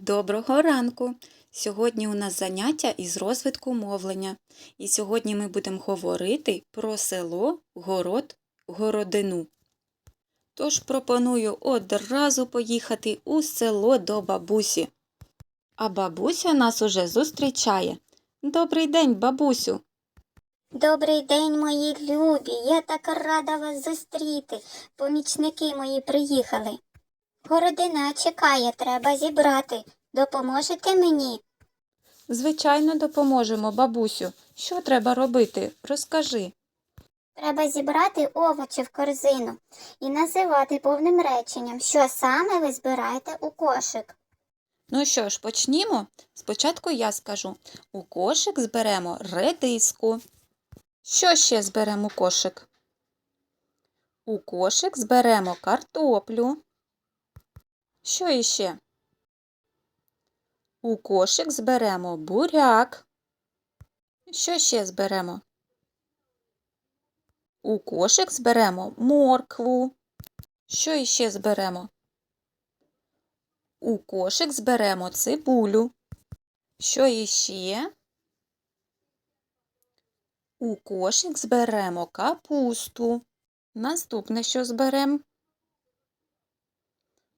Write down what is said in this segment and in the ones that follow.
Доброго ранку! Сьогодні у нас заняття із розвитку мовлення. І сьогодні ми будемо говорити про село, город, городину. Тож пропоную одразу поїхати у село до бабусі. А бабуся нас уже зустрічає. Добрий день, бабусю! Добрий день, мої любі. Я так рада вас зустріти. Помічники мої приїхали. Городина чекає, треба зібрати. Допоможете мені? Звичайно, допоможемо, бабусю. Що треба робити? Розкажи. Треба зібрати овочі в корзину і називати повним реченням, що саме ви збираєте у кошик. Ну що ж, почнімо. Спочатку я скажу: у кошик зберемо редиску. Що ще зберемо у кошик? У кошик зберемо картоплю. Що іще? У кошик зберемо буряк. Що ще зберемо? У кошик зберемо моркву. Що іще зберемо? У кошик зберемо цибулю. Що іще? У кошик зберемо капусту. Наступне, що зберемо?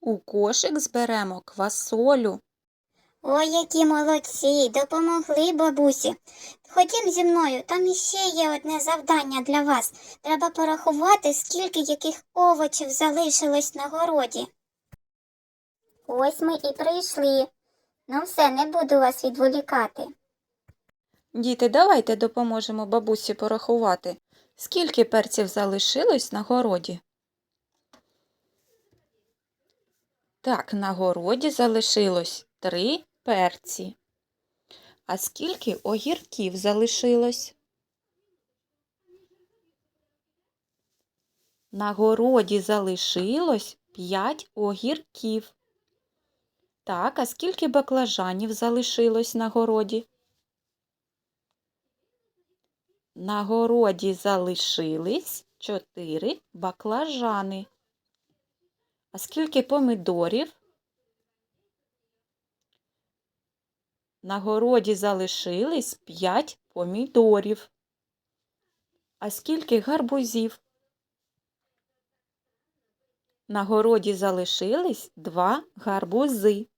У кошик зберемо квасолю. Ой, які молодці, допомогли бабусі. Ходім зі мною, там іще є одне завдання для вас. Треба порахувати, скільки яких овочів залишилось на городі. Ось ми і прийшли. Ну все, не буду вас відволікати. Діти, давайте допоможемо бабусі порахувати, скільки перців залишилось на городі. Так, на городі залишилось три перці. А скільки огірків залишилось? На городі залишилось п'ять огірків. Так, а скільки баклажанів залишилось на городі? На городі залишились чотири баклажани. А скільки помидорів? На городі залишились п'ять помідорів. А скільки гарбузів? На городі залишились два гарбузи.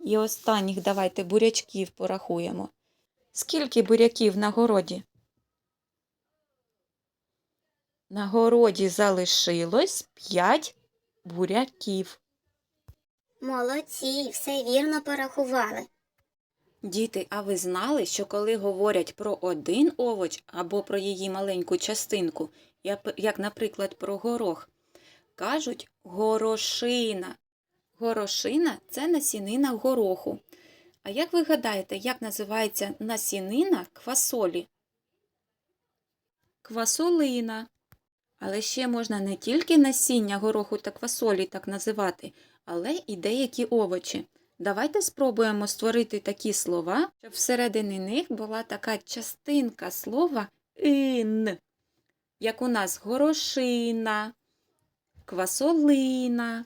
І останніх давайте бурячків порахуємо. Скільки буряків на городі? На городі залишилось п'ять буряків. Молодці, все вірно порахували. Діти, а ви знали, що коли говорять про один овоч або про її маленьку частинку, як- наприклад, про горох, кажуть горошина. Горошина це насінина гороху. А як ви гадаєте, як називається насінина квасолі? Квасолина. Але ще можна не тільки насіння гороху та квасолі так називати, але і деякі овочі. Давайте спробуємо створити такі слова, щоб всередині них була така частинка слова ин, як у нас горошина, квасолина.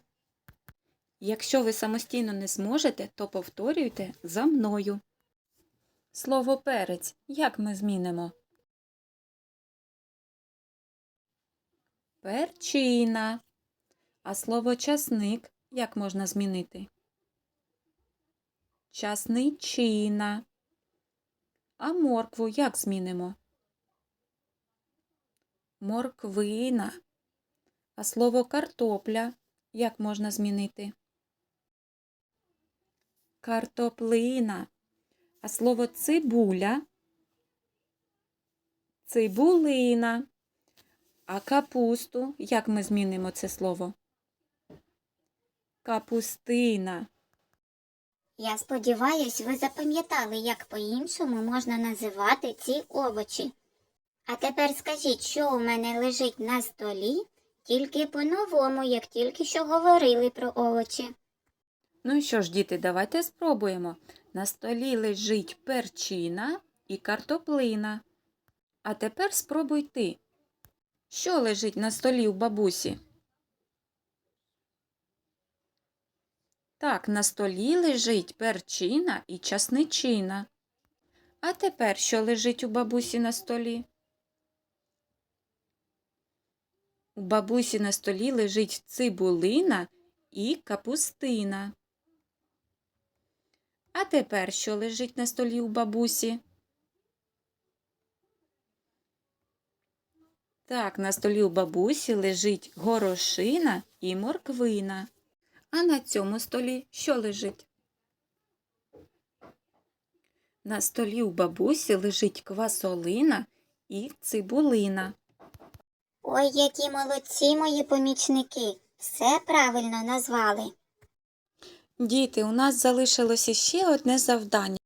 Якщо ви самостійно не зможете, то повторюйте за мною. Слово перець як ми змінимо? Перчина. А слово часник як можна змінити? Часничина. А моркву як змінимо? Морквина. А слово картопля як можна змінити? Картоплина. А слово цибуля цибулина. А капусту як ми змінимо це слово? Капустина. Я сподіваюсь, ви запам'ятали, як по-іншому можна називати ці овочі. А тепер скажіть, що у мене лежить на столі, тільки по-новому, як тільки що говорили про овочі. Ну що ж, діти, давайте спробуємо. На столі лежить перчина і картоплина. А тепер спробуй ти. Що лежить на столі у бабусі? Так, на столі лежить перчина і часничина. А тепер що лежить у бабусі на столі? У бабусі на столі лежить цибулина і капустина. А тепер що лежить на столі у бабусі? Так, на столі у бабусі лежить горошина і морквина. А на цьому столі що лежить? На столі у бабусі лежить квасолина і цибулина. Ой, які молодці мої помічники. Все правильно назвали. Діти, у нас залишилося ще одне завдання.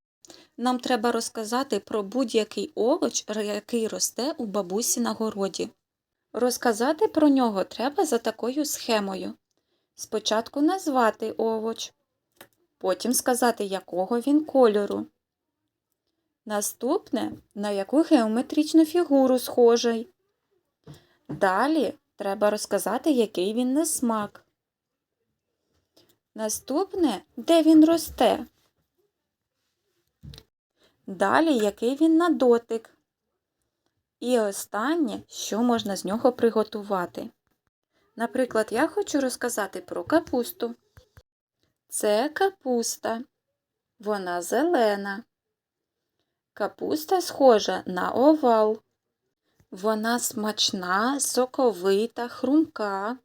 Нам треба розказати про будь-який овоч, який росте у бабусі на городі. Розказати про нього треба за такою схемою. Спочатку назвати овоч, потім сказати, якого він кольору. Наступне, на яку геометричну фігуру схожий. Далі треба розказати, який він на смак. Наступне, де він росте. Далі, який він на дотик. І останнє, що можна з нього приготувати. Наприклад, я хочу розказати про капусту. Це капуста. Вона зелена. Капуста схожа на овал. Вона смачна, соковита, хрумка.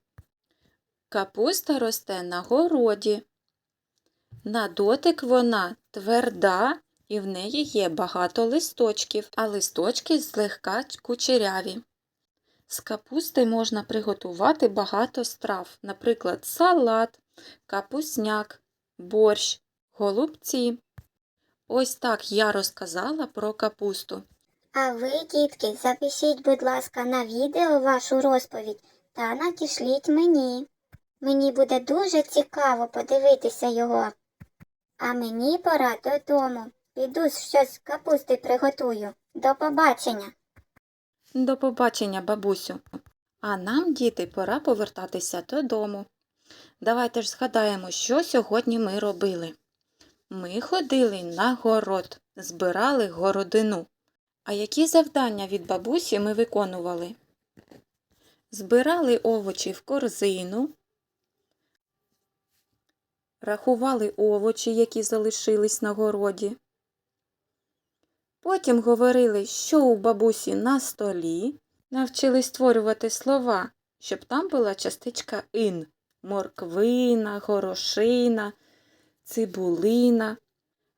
Капуста росте на городі. На дотик вона тверда і в неї є багато листочків, а листочки злегка кучеряві. З капусти можна приготувати багато страв, наприклад, салат, капусняк, борщ, голубці. Ось так я розказала про капусту. А ви, дітки, запишіть, будь ласка, на відео вашу розповідь та надішліть мені. Мені буде дуже цікаво подивитися його. А мені пора додому. Піду щось з капусти приготую. До побачення. До побачення, бабусю. А нам, діти, пора повертатися додому. Давайте ж згадаємо, що сьогодні ми робили. Ми ходили на город, збирали городину. А які завдання від бабусі ми виконували? Збирали овочі в корзину, рахували овочі, які залишились на городі. Потім говорили, що у бабусі на столі, навчились створювати слова, щоб там була частичка ин морквина, горошина, цибулина.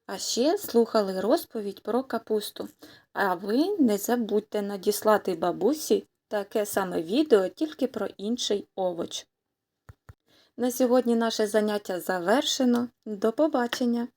А ще слухали розповідь про капусту. А ви не забудьте надіслати бабусі таке саме відео тільки про інший овоч. На сьогодні наше заняття завершено. До побачення!